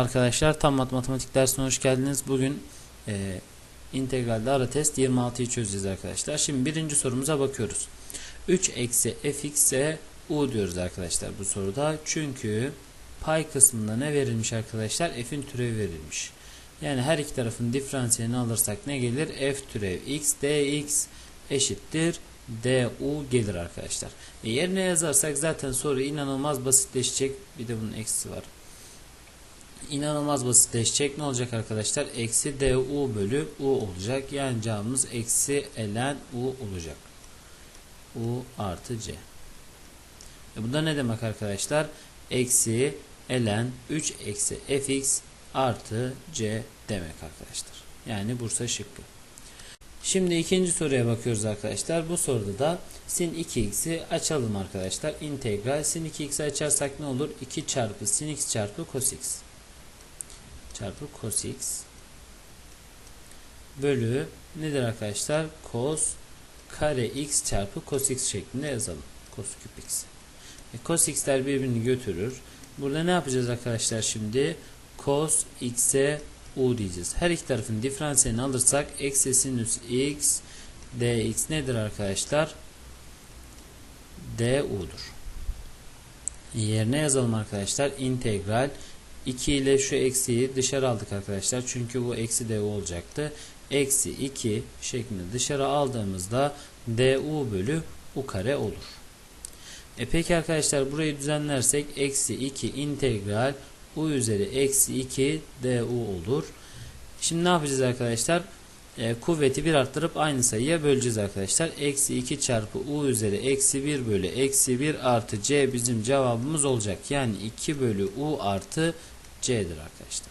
Arkadaşlar tam matematik dersine hoş geldiniz. Bugün e, integralde ara test 26'yı çözeceğiz arkadaşlar. Şimdi birinci sorumuza bakıyoruz. 3 eksi fx'e u diyoruz arkadaşlar bu soruda. Çünkü pay kısmında ne verilmiş arkadaşlar? F'in türevi verilmiş. Yani her iki tarafın diferansiyelini alırsak ne gelir? F türev x dx eşittir du gelir arkadaşlar. E yerine yazarsak zaten soru inanılmaz basitleşecek. Bir de bunun eksisi var inanılmaz basitleşecek. Ne olacak arkadaşlar? Eksi du bölü u olacak. Yani cevabımız eksi ln u olacak. u artı c. E bu da ne demek arkadaşlar? Eksi ln 3 eksi fx artı c demek arkadaşlar. Yani Bursa şıkkı. Şimdi ikinci soruya bakıyoruz arkadaşlar. Bu soruda da sin 2x'i açalım arkadaşlar. İntegral sin 2x'i açarsak ne olur? 2 çarpı sin x çarpı cos x çarpı cos x bölü nedir arkadaşlar? Cos kare x çarpı cos x şeklinde yazalım. Cos küp x. E, cos x'ler birbirini götürür. Burada ne yapacağız arkadaşlar şimdi? Cos x'e u diyeceğiz. Her iki tarafın diferansiyelini alırsak eksi sinüs x dx nedir arkadaşlar? du'dur. Yerine yazalım arkadaşlar. İntegral 2 ile şu eksiyi dışarı aldık arkadaşlar. Çünkü bu eksi du olacaktı. Eksi 2 şeklinde dışarı aldığımızda du bölü u kare olur. E peki arkadaşlar burayı düzenlersek eksi 2 integral u üzeri eksi 2 du olur. Şimdi ne yapacağız arkadaşlar? E, kuvveti bir arttırıp aynı sayıya böleceğiz arkadaşlar. Eksi 2 çarpı u üzeri eksi 1 bölü eksi 1 artı c bizim cevabımız olacak. Yani 2 bölü u artı c'dir arkadaşlar.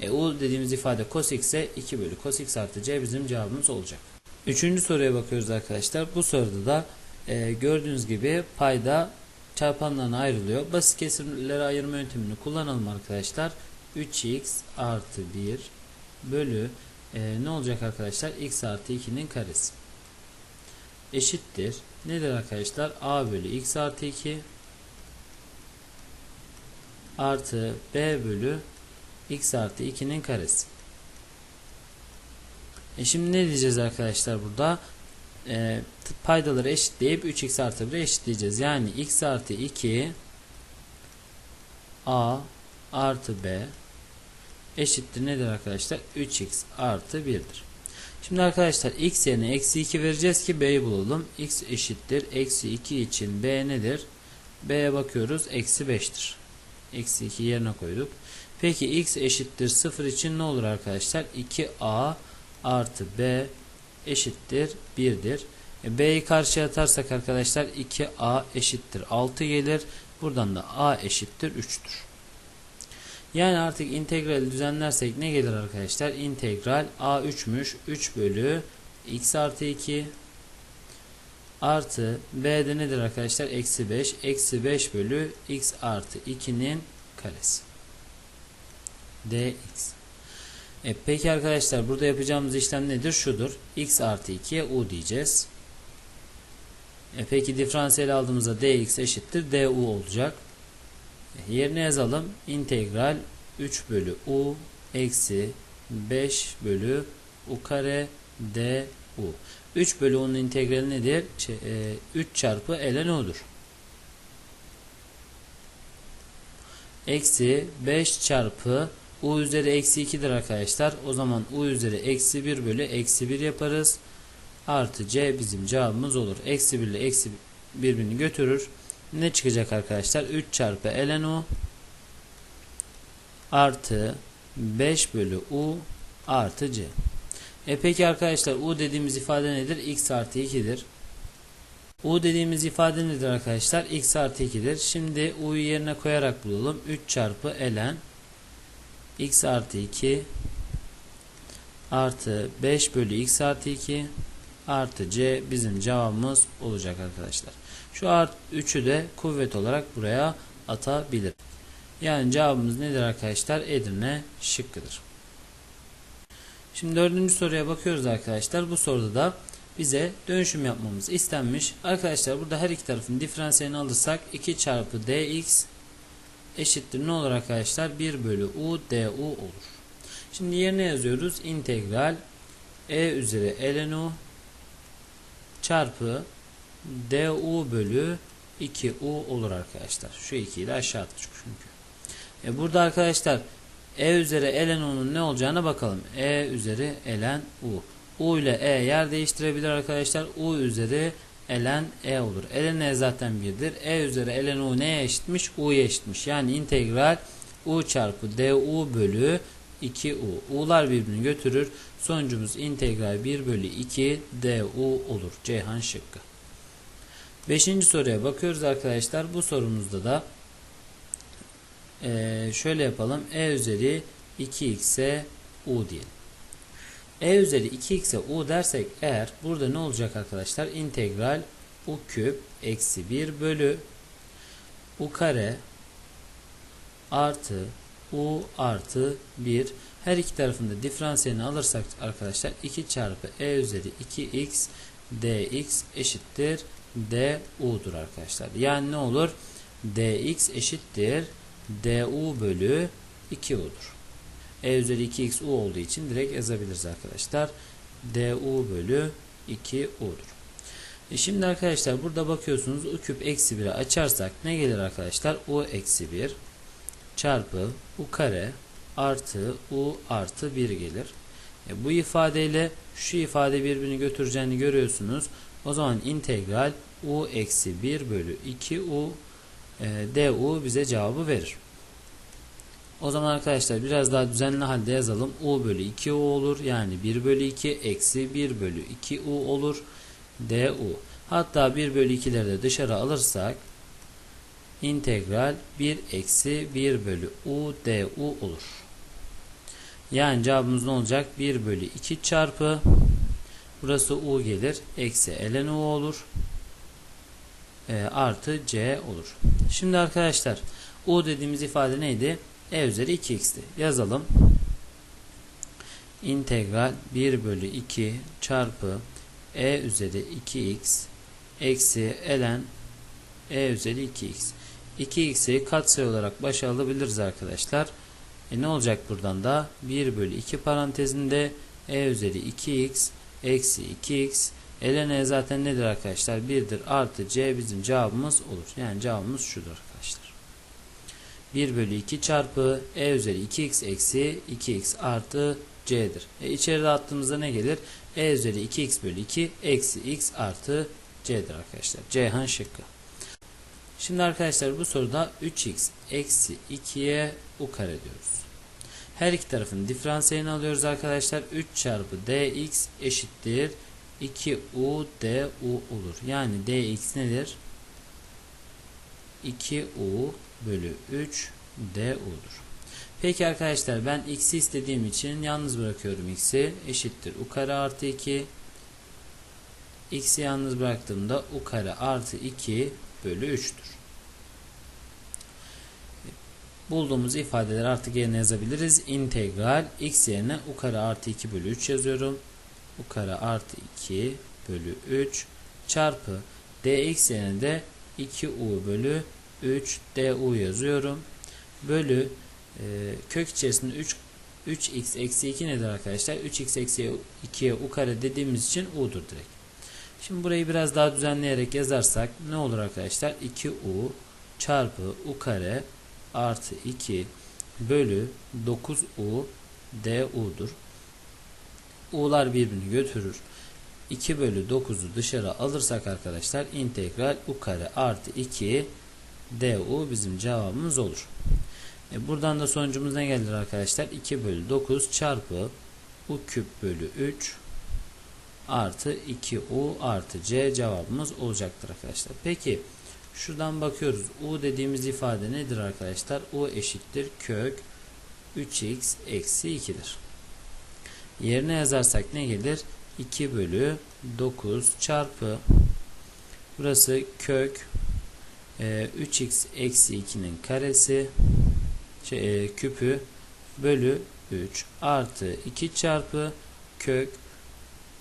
E, u dediğimiz ifade cos ise 2 bölü cos x artı c bizim cevabımız olacak. Üçüncü soruya bakıyoruz arkadaşlar. Bu soruda da e, gördüğünüz gibi payda çarpanlarına ayrılıyor. Basit kesimlere ayırma yöntemini kullanalım arkadaşlar. 3x artı 1 bölü e, ne olacak arkadaşlar? x artı 2'nin karesi. Eşittir. Nedir arkadaşlar? a bölü x artı 2 artı b bölü x artı 2'nin karesi. E şimdi ne diyeceğiz arkadaşlar burada? E, paydaları eşitleyip 3x artı 1'e eşitleyeceğiz. Yani x artı 2 a artı b eşittir nedir arkadaşlar? 3x artı 1'dir. Şimdi arkadaşlar x yerine eksi 2 vereceğiz ki b'yi bulalım. x eşittir. Eksi 2 için b nedir? b'ye bakıyoruz. Eksi 5'tir. Eksi 2 yerine koyduk. Peki x eşittir 0 için ne olur arkadaşlar? 2a artı b eşittir 1'dir. E, b'yi karşıya atarsak arkadaşlar 2a eşittir 6 gelir. Buradan da a eşittir 3'tür. Yani artık integrali düzenlersek ne gelir arkadaşlar? İntegral a 3'müş. 3 bölü x artı 2 artı b de nedir arkadaşlar? Eksi 5. Eksi 5 bölü x artı 2'nin karesi. dx. E peki arkadaşlar burada yapacağımız işlem nedir? Şudur. x artı 2'ye u diyeceğiz. E peki diferansiyel aldığımızda dx eşittir du olacak. Yerine yazalım. İntegral 3 bölü u eksi 5 bölü u kare du. 3 bölü 10'un integrali nedir? 3 e, çarpı ln u'dur. Eksi 5 çarpı u üzeri eksi 2'dir arkadaşlar. O zaman u üzeri eksi 1 bölü eksi 1 yaparız. Artı c bizim cevabımız olur. Eksi 1 ile eksi birbirini götürür. Ne çıkacak arkadaşlar? 3 çarpı ln u artı 5 bölü u artı c. E peki arkadaşlar u dediğimiz ifade nedir? x artı 2'dir. u dediğimiz ifade nedir arkadaşlar? x artı 2'dir. Şimdi u'yu yerine koyarak bulalım. 3 çarpı ln x artı 2 artı 5 bölü x artı 2 artı c bizim cevabımız olacak arkadaşlar. Şu art 3'ü de kuvvet olarak buraya atabilir. Yani cevabımız nedir arkadaşlar? Edirne şıkkıdır. Şimdi dördüncü soruya bakıyoruz arkadaşlar. Bu soruda da bize dönüşüm yapmamız istenmiş. Arkadaşlar burada her iki tarafın diferansiyelini alırsak 2 çarpı dx eşittir ne olur arkadaşlar? 1 bölü u du olur. Şimdi yerine yazıyoruz. İntegral e üzeri ln u çarpı du bölü 2u olur arkadaşlar. Şu 2'yi de aşağı attık çünkü. E burada arkadaşlar e üzeri ln u'nun ne olacağına bakalım. e üzeri ln u. u ile e yer değiştirebilir arkadaşlar. u üzeri ln e olur. ln e zaten 1'dir. e üzeri ln u neye eşitmiş? u'ya eşitmiş. Yani integral u çarpı du bölü 2u. u'lar birbirini götürür. Sonucumuz integral 1 bölü 2 du olur. Ceyhan şıkkı. Beşinci soruya bakıyoruz arkadaşlar. Bu sorumuzda da ee, şöyle yapalım. E üzeri 2x'e u diyelim. E üzeri 2x'e u dersek eğer burada ne olacak arkadaşlar? İntegral u küp eksi 1 bölü u kare artı u artı 1 her iki tarafında diferansiyelini alırsak arkadaşlar 2 çarpı e üzeri 2x dx eşittir du'dur arkadaşlar. Yani ne olur? dx eşittir du bölü 2u'dur. e üzeri 2x u olduğu için direkt yazabiliriz arkadaşlar. du bölü 2u'dur. E şimdi arkadaşlar burada bakıyorsunuz u küp eksi 1'i açarsak ne gelir arkadaşlar? u eksi 1 çarpı u kare artı u artı 1 gelir. E bu ifadeyle şu ifade birbirini götüreceğini görüyorsunuz. O zaman integral u eksi 1 bölü 2 u e, du bize cevabı verir. O zaman arkadaşlar biraz daha düzenli halde yazalım. u bölü 2 u olur. Yani 1 bölü 2 eksi 1 bölü 2 u olur. du. Hatta 1 bölü 2'leri de dışarı alırsak integral 1 eksi 1 bölü u du olur. Yani cevabımız ne olacak? 1 bölü 2 çarpı burası u gelir. Eksi ln u olur. E, artı c olur. Şimdi arkadaşlar u dediğimiz ifade neydi? e üzeri 2x'ti. Yazalım. İntegral 1 bölü 2 çarpı e üzeri 2x eksi ln e üzeri 2x. 2x'i katsayı olarak başa alabiliriz arkadaşlar. E ne olacak buradan da? 1 bölü 2 parantezinde e üzeri 2x eksi 2x ln e zaten nedir arkadaşlar? 1'dir artı c bizim cevabımız olur. Yani cevabımız şudur arkadaşlar. 1 bölü 2 çarpı e üzeri 2x eksi 2x artı c'dir. E içeride attığımızda ne gelir? e üzeri 2x bölü 2 eksi x artı c'dir arkadaşlar. Ceyhan şıkkı. Şimdi arkadaşlar bu soruda 3x eksi 2'ye u kare diyoruz. Her iki tarafın diferansiyelini alıyoruz arkadaşlar. 3 çarpı dx eşittir 2u du olur. Yani dx nedir? 2u bölü 3 du'dur. Peki arkadaşlar ben x'i istediğim için yalnız bırakıyorum x'i. Eşittir u kare artı 2. x'i yalnız bıraktığımda u kare artı 2 bölü 3'tür. Bulduğumuz ifadeleri artık yerine yazabiliriz. İntegral x yerine u kare artı 2 bölü 3 yazıyorum. u kare artı 2 bölü 3 çarpı dx yerine de 2u bölü 3 du yazıyorum. Bölü e, kök içerisinde 3 3x eksi 2 nedir arkadaşlar? 3x eksi 2'ye u kare dediğimiz için u'dur direkt. Şimdi burayı biraz daha düzenleyerek yazarsak ne olur arkadaşlar? 2u çarpı u kare artı 2 bölü 9u du'dur. u'lar birbirini götürür. 2 bölü 9'u dışarı alırsak arkadaşlar integral u kare artı 2 du bizim cevabımız olur. E buradan da sonucumuz ne gelir arkadaşlar? 2 bölü 9 çarpı u küp bölü 3 artı 2u artı c cevabımız olacaktır arkadaşlar. Peki şuradan bakıyoruz. u dediğimiz ifade nedir arkadaşlar? u eşittir kök 3x eksi 2'dir. Yerine yazarsak ne gelir? 2 bölü 9 çarpı burası kök e, 3x eksi 2'nin karesi şey, e, küpü bölü 3 artı 2 çarpı kök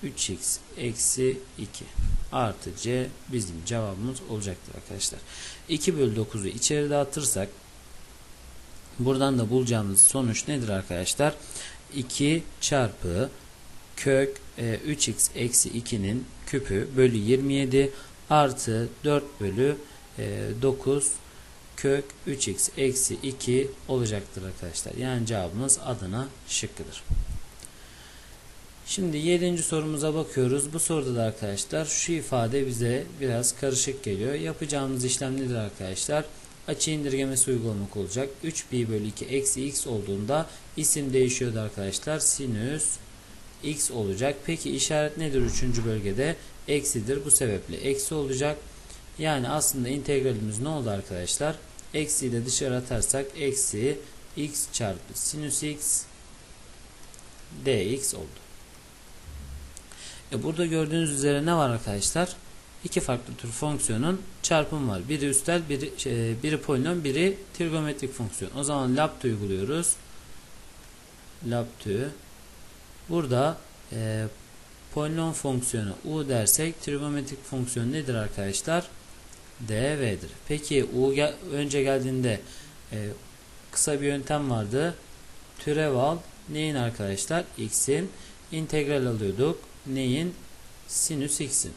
3x eksi 2 artı c bizim cevabımız olacaktır arkadaşlar. 2 bölü 9'u içeri dağıtırsak Buradan da bulacağımız sonuç nedir arkadaşlar? 2 çarpı kök e, 3x eksi 2'nin küpü bölü 27 artı 4 bölü e, 9 kök 3x eksi 2 olacaktır arkadaşlar. Yani cevabımız Adana şıkkıdır. Şimdi 7. sorumuza bakıyoruz. Bu soruda da arkadaşlar şu ifade bize biraz karışık geliyor. Yapacağımız işlem nedir arkadaşlar? Açı indirgemesi uygulamak olacak. 3pi bölü 2 eksi x olduğunda isim değişiyordu arkadaşlar. Sinüs x olacak. Peki işaret nedir 3. bölgede? Eksidir. Bu sebeple eksi olacak. Yani aslında integralimiz ne oldu arkadaşlar? Eksiyi de dışarı atarsak eksi x çarpı sinüs x dx oldu. E burada gördüğünüz üzere ne var arkadaşlar? İki farklı tür fonksiyonun çarpımı var. Biri üstel, biri, şey, biri polinom, biri trigonometrik fonksiyon. O zaman LAPT uyguluyoruz. LAPT Burada e, polinom fonksiyonu u dersek trigonometrik fonksiyon nedir arkadaşlar? dv'dir. Peki u gel önce geldiğinde e, kısa bir yöntem vardı. Türev al neyin arkadaşlar? x'in integral alıyorduk. Neyin? Sinüs x'in.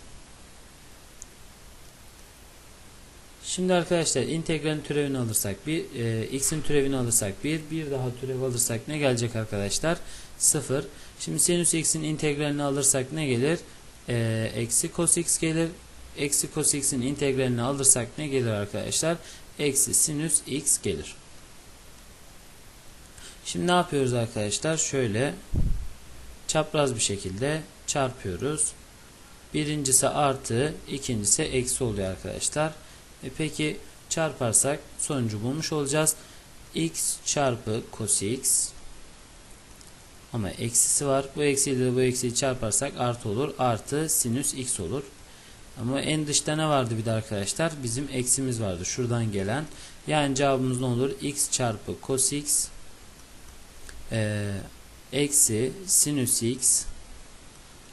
Şimdi arkadaşlar integralin türevini alırsak bir e, x'in türevini alırsak bir bir daha türev alırsak ne gelecek arkadaşlar? 0. Şimdi sinüs x'in integralini alırsak ne gelir? E, eksi cos x gelir. Eksi cos x'in integralini alırsak ne gelir arkadaşlar? Eksi sinüs x gelir. Şimdi ne yapıyoruz arkadaşlar? Şöyle çapraz bir şekilde çarpıyoruz. Birincisi artı, ikincisi eksi oluyor arkadaşlar. E peki çarparsak sonucu bulmuş olacağız. x çarpı cos x ama eksisi var. Bu eksiyle de bu eksiyi çarparsak artı olur. Artı sinüs x olur. Ama en dışta ne vardı bir de arkadaşlar? Bizim eksimiz vardı. Şuradan gelen. Yani cevabımız ne olur? x çarpı cos x e, eksi sinüs x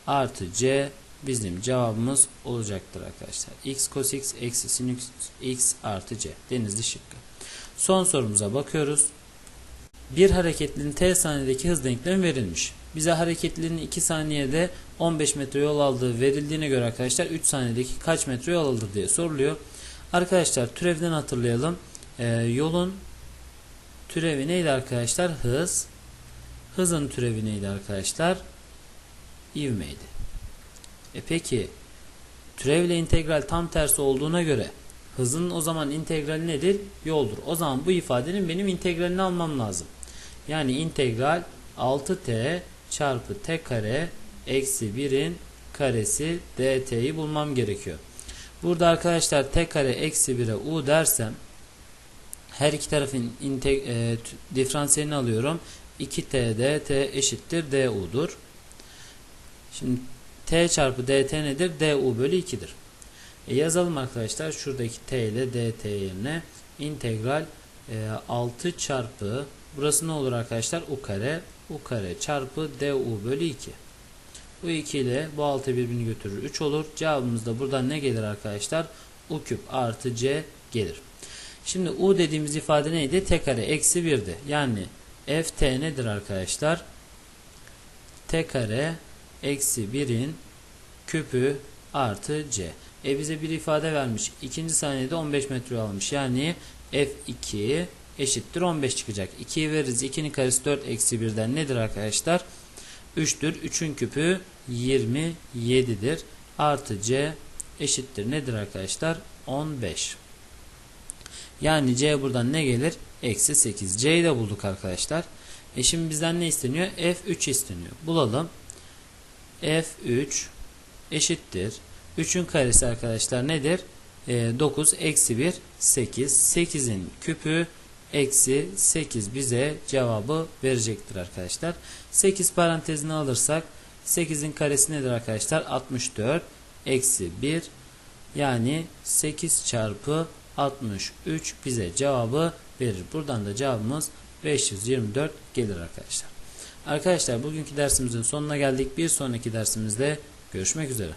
artı c bizim cevabımız olacaktır arkadaşlar. x cos x eksi sinüs x artı c. Denizli şıkkı. Son sorumuza bakıyoruz. Bir hareketlinin t saniyedeki hız denklemi verilmiş. Bize hareketlinin 2 saniyede 15 metre yol aldığı verildiğine göre arkadaşlar 3 saniyedeki kaç metre yol alır diye soruluyor. Arkadaşlar türevden hatırlayalım. Ee, yolun türevi neydi arkadaşlar? Hız. Hızın türevi neydi arkadaşlar? İvmeydi. E peki türevle integral tam tersi olduğuna göre hızın o zaman integrali nedir? Yoldur. O zaman bu ifadenin benim integralini almam lazım. Yani integral 6t çarpı t kare eksi 1'in karesi dt'yi bulmam gerekiyor. Burada arkadaşlar t kare eksi 1'e u dersem her iki tarafın e, diferansiyelini alıyorum. 2t dt eşittir du'dur. Şimdi t çarpı dt nedir? du bölü 2'dir. E yazalım arkadaşlar. Şuradaki t ile dt yerine integral e, 6 çarpı burası ne olur arkadaşlar? u kare u kare çarpı du bölü 2. Bu 2 ile bu 6 birbirini götürür. 3 olur. Cevabımız da buradan ne gelir arkadaşlar? u küp artı c gelir. Şimdi u dediğimiz ifade neydi? t kare eksi 1'di. Yani ft nedir arkadaşlar? t kare eksi 1'in küpü artı c. E bize bir ifade vermiş. İkinci saniyede 15 metre almış. Yani f2 eşittir 15 çıkacak. 2'yi veririz. 2'nin karesi 4 eksi 1'den nedir arkadaşlar? 3'tür. 3'ün küpü 27'dir. Artı c eşittir. Nedir arkadaşlar? 15. Yani c buradan ne gelir? Eksi 8. c'yi de bulduk arkadaşlar. E şimdi bizden ne isteniyor? f3 isteniyor. Bulalım. f3 eşittir. 3'ün karesi arkadaşlar nedir? E, 9 eksi 1 8. 8'in küpü eksi 8 bize cevabı verecektir arkadaşlar. 8 parantezini alırsak 8'in karesi nedir arkadaşlar? 64 eksi 1 yani 8 çarpı 63 bize cevabı verir. Buradan da cevabımız 524 gelir arkadaşlar. Arkadaşlar bugünkü dersimizin sonuna geldik. Bir sonraki dersimizde görüşmek üzere.